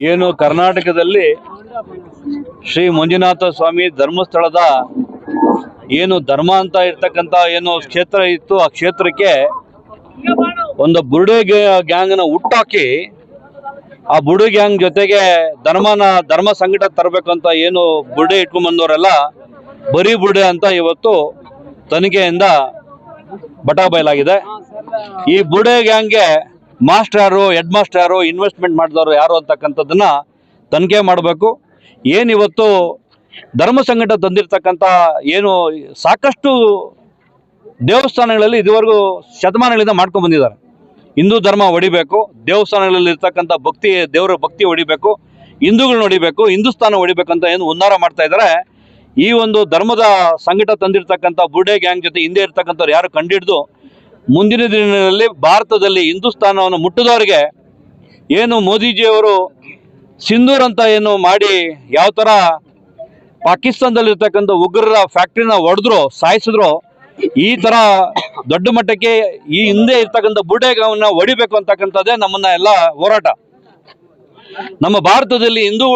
ಏನು ಕರ್ನಾಟಕದಲ್ಲಿ ಶ್ರೀ ಮಂಜುನಾಥ ಸ್ವಾಮಿ ಧರ್ಮಸ್ಥಳದ ಏನು ಧರ್ಮ ಅಂತ ಇರ್ತಕ್ಕಂಥ ಏನು ಕ್ಷೇತ್ರ ಇತ್ತು, ಆ ಕ್ಷೇತ್ರಕ್ಕೆ ಒಂದು ಬುರುಡೆ ಗ್ಯಾಂಗ್ನ ಹುಟ್ಟಾಕಿ ಆ ಬುರುಡೆ ಗ್ಯಾಂಗ್ ಜೊತೆಗೆ ಧರ್ಮನ ಧರ್ಮ ಸಂಘಟ ತರಬೇಕು ಅಂತ ಏನು ಬುರುಡೆ ಇಟ್ಕೊಂಡ್ ಬಂದವರೆಲ್ಲ ಬರೀ ಬುರುಡೆ ಅಂತ ಇವತ್ತು ತನಿಖೆಯಿಂದ ಬಟಾ ಬಯಲಾಗಿದೆ ಈ ಬುರುಡೆ ಗ್ಯಾಂಗ್ಗೆ ಮಾಸ್ಟರ್ ಯಾರು ಹೆಡ್ ಮಾಸ್ಟರ್ ಯಾರು ಇನ್ವೆಸ್ಟ್ಮೆಂಟ್ ಮಾಡಿದವರು ಯಾರು ಅಂತಕ್ಕಂಥದ್ದನ್ನ ತನಿಖೆ ಮಾಡಬೇಕು. ಏನಿವತ್ತು ಧರ್ಮ ಸಂಘಟ ತಂದಿರತಕ್ಕಂಥ ಏನು ಸಾಕಷ್ಟು ದೇವಸ್ಥಾನಗಳಲ್ಲಿ ಇದುವರೆಗೂ ಶತಮಾನಗಳಿಂದ ಮಾಡ್ಕೊಂಡು ಬಂದಿದ್ದಾರೆ. ಹಿಂದೂ ಧರ್ಮ ಹೊಡಿಬೇಕು ದೇವಸ್ಥಾನಗಳಲ್ಲಿ ಇರ್ತಕ್ಕಂಥ ಭಕ್ತಿ, ದೇವರ ಭಕ್ತಿ ಹೊಡಿಬೇಕು ಹಿಂದೂಗಳನ್ನ ಹೊಡಿಬೇಕು ಹಿಂದೂಸ್ತಾನ ಹೊಡಿಬೇಕಂತ ಏನು ಉನ್ನಾರ ಮಾಡ್ತಾ ಇದ್ದಾರೆ. ಈ ಒಂದು ಧರ್ಮದ ಸಂಘಟ ತಂದಿರತಕ್ಕಂಥ ಬುರ್ಡೆ ಗ್ಯಾಂಗ್ ಜೊತೆ ಹಿಂದೆ ಇರ್ತಕ್ಕಂಥವ್ರು ಯಾರು ಕಂಡಿಡ್ದು ಮುಂದಿನ ದಿನಗಳಲ್ಲಿ ಭಾರತದಲ್ಲಿ ಹಿಂದೂಸ್ತಾನವನ್ನು ಮುಟ್ಟದವರಿಗೆ ಏನು ಮೋದಿಜಿಯವರು ಸಿಂಧೂರ್ ಅಂತ ಏನು ಮಾಡಿ ಯಾವ ಥರ ಪಾಕಿಸ್ತಾನದಲ್ಲಿರ್ತಕ್ಕಂಥ ಉಗ್ರರ ಫ್ಯಾಕ್ಟ್ರಿನ ಹೊಡೆದ್ರು ಸಾಯಿಸಿದ್ರು, ಈ ಥರ ದೊಡ್ಡ ಮಟ್ಟಕ್ಕೆ ಈ ಹಿಂದೆ ಇರ್ತಕ್ಕಂಥ ಬುಡೇಗವನ್ನ ಹೊಡಿಬೇಕು ಅಂತಕ್ಕಂಥದ್ದೇ ನಮ್ಮನ್ನ ಎಲ್ಲ ಹೋರಾಟ. ನಮ್ಮ ಭಾರತದಲ್ಲಿ ಹಿಂದೂ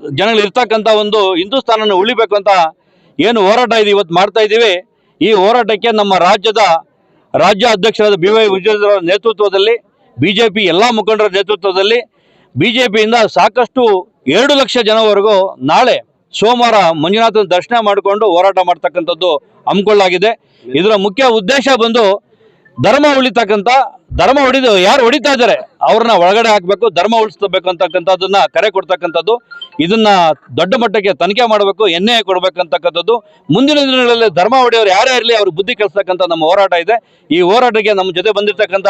ಜನಗಳು ಇರ್ತಕ್ಕಂಥ ಒಂದು ಹಿಂದೂಸ್ತಾನನ ಉಳಿಬೇಕು ಅಂತ ಏನು ಹೋರಾಟ ಇದೆ ಇವತ್ತು ಮಾಡ್ತಾ ಇದ್ದೀವಿ. ಈ ಹೋರಾಟಕ್ಕೆ ನಮ್ಮ ರಾಜ್ಯದ ರಾಜ್ಯ ಅಧ್ಯಕ್ಷರಾದ ಬಿ ವೈ ವಿಜಯೇಂದ್ರ ನೇತೃತ್ವದಲ್ಲಿ, ಬಿಜೆಪಿ ಎಲ್ಲ ಮುಖಂಡರ ನೇತೃತ್ವದಲ್ಲಿ, ಬಿಜೆಪಿಯಿಂದ ಸಾಕಷ್ಟು ಎರಡು ಲಕ್ಷ ಜನವರೆಗೂ ನಾಳೆ ಸೋಮವಾರ ಮಂಜುನಾಥನ ದರ್ಶನ ಮಾಡಿಕೊಂಡು ಹೋರಾಟ ಮಾಡ್ತಕ್ಕಂಥದ್ದು ಹಮ್ಮಿಕೊಳ್ಳಾಗಿದೆ ಇದರ ಮುಖ್ಯ ಉದ್ದೇಶ ಬಂದು ಧರ್ಮ ಉಳಿತಕ್ಕಂಥ ಧರ್ಮ ಹೊಡಿದು ಯಾರು ಹೊಡಿತಾ ಇದ್ದಾರೆ, ಅವ್ರನ್ನ ಒಳಗಡೆ ಹಾಕಬೇಕು, ಧರ್ಮ ಉಳಿಸ್ಬೇಕು ಅಂತಕ್ಕಂಥದ್ದನ್ನ ಕರೆ ಕೊಡ್ತಕ್ಕಂಥದ್ದು, ಇದನ್ನ ದೊಡ್ಡ ಮಟ್ಟಕ್ಕೆ ತನಿಖೆ ಮಾಡಬೇಕು, ಎನ್ಎ ಕೊಡ್ಬೇಕಂತಕ್ಕಂಥದ್ದು, ಮುಂದಿನ ದಿನಗಳಲ್ಲಿ ಧರ್ಮ ಹೊಡೆಯವ್ರು ಯಾರೇ ಇರಲಿ ಅವ್ರಿಗೆ ಬುದ್ಧಿ ಕಲಿಸ್ತಕ್ಕಂಥ ನಮ್ಮ ಹೋರಾಟ ಇದೆ. ಈ ಹೋರಾಟಕ್ಕೆ ನಮ್ಮ ಜೊತೆ ಬಂದಿರತಕ್ಕಂಥ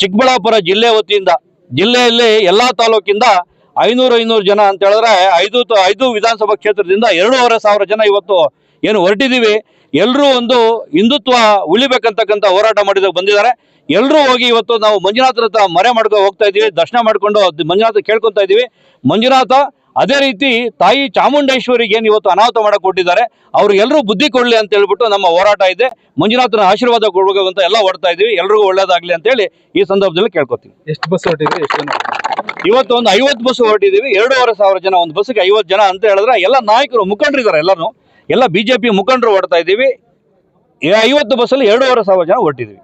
ಚಿಕ್ಕಬಳ್ಳಾಪುರ ಜಿಲ್ಲೆ ವತಿಯಿಂದ, ಜಿಲ್ಲೆಯಲ್ಲಿ ಎಲ್ಲಾ ತಾಲೂಕಿಂದ ಐನೂರು ಐನೂರು ಜನ ಅಂತ ಹೇಳಿದ್ರೆ ಐದು ಐದು ವಿಧಾನಸಭಾ ಕ್ಷೇತ್ರದಿಂದ ಎರಡೂವರೆ ಸಾವಿರ ಜನ ಇವತ್ತು ಏನು ಹೊರಟಿದ್ದೀವಿ. ಎಲ್ಲರೂ ಒಂದು ಹಿಂದುತ್ವ ಉಳಿಬೇಕಂತಕ್ಕಂಥ ಹೋರಾಟ ಮಾಡಿದ ಬಂದಿದ್ದಾರೆ. ಎಲ್ಲರೂ ಹೋಗಿ ಇವತ್ತು ನಾವು ಮಂಜುನಾಥರ ಹತ್ರ ಮರೆ ಮಾಡ್ಕೊ ಹೋಗ್ತಾ ಇದೀವಿ ದರ್ಶನ ಮಾಡ್ಕೊಂಡು ಮಂಜುನಾಥ ಕೇಳ್ಕೊತಾ ಇದೀವಿ ಮಂಜುನಾಥ ಅದೇ ರೀತಿ ತಾಯಿ ಚಾಮುಂಡೇಶ್ವರಿಗೆ ಏನು ಇವತ್ತು ಅನಾಹುತ ಮಾಡಕ್ ಕೊಟ್ಟಿದ್ದಾರೆ. ಅವ್ರು ಎಲ್ಲರೂ ಬುದ್ಧಿ ಕೊಡ್ಲಿ ಅಂತ ಹೇಳ್ಬಿಟ್ಟು ನಮ್ಮ ಹೋರಾಟ ಇದೆ. ಮಂಜುನಾಥನ ಆಶೀರ್ವಾದ ಕೊಡ್ಬೇಕು ಅಂತ ಎಲ್ಲ ಹೊಡ್ತಾ ಇದೀವಿ ಎಲ್ರಿಗೂ ಒಳ್ಳೇದಾಗ್ಲಿ ಅಂತ ಹೇಳಿ ಈ ಸಂದರ್ಭದಲ್ಲಿ ಕೇಳ್ಕೊತೀವಿ. ಎಷ್ಟು ಬಸ್ ಹೊರಟಿದ್ವಿ ಎಷ್ಟು ಜನ ಇವತ್ತು ಒಂದು ಐವತ್ತು ಬಸ್ ಹೊರಟಿದೀವಿ ಎರಡೂವರೆ ಸಾವಿರ ಜನ ಒಂದು ಬಸ್ಸಿಗೆ ಐವತ್ತು ಜನ ಅಂತ ಹೇಳಿದ್ರೆ ಎಲ್ಲ ನಾಯಕರು ಮುಖಂಡರಿದ್ದಾರೆ ಎಲ್ಲರೂ ಎಲ್ಲ ಬಿಜೆಪಿ ಮುಖಂಡರು ಹೊಡ್ತಾ ಇದ್ದೀವಿ. ಐವತ್ತು ಬಸ್ಸಲ್ಲಿ ಎರಡೂವರೆ ಸಾವಿರ ಜನ ಹೊರಟಿದ್ದೀವಿ.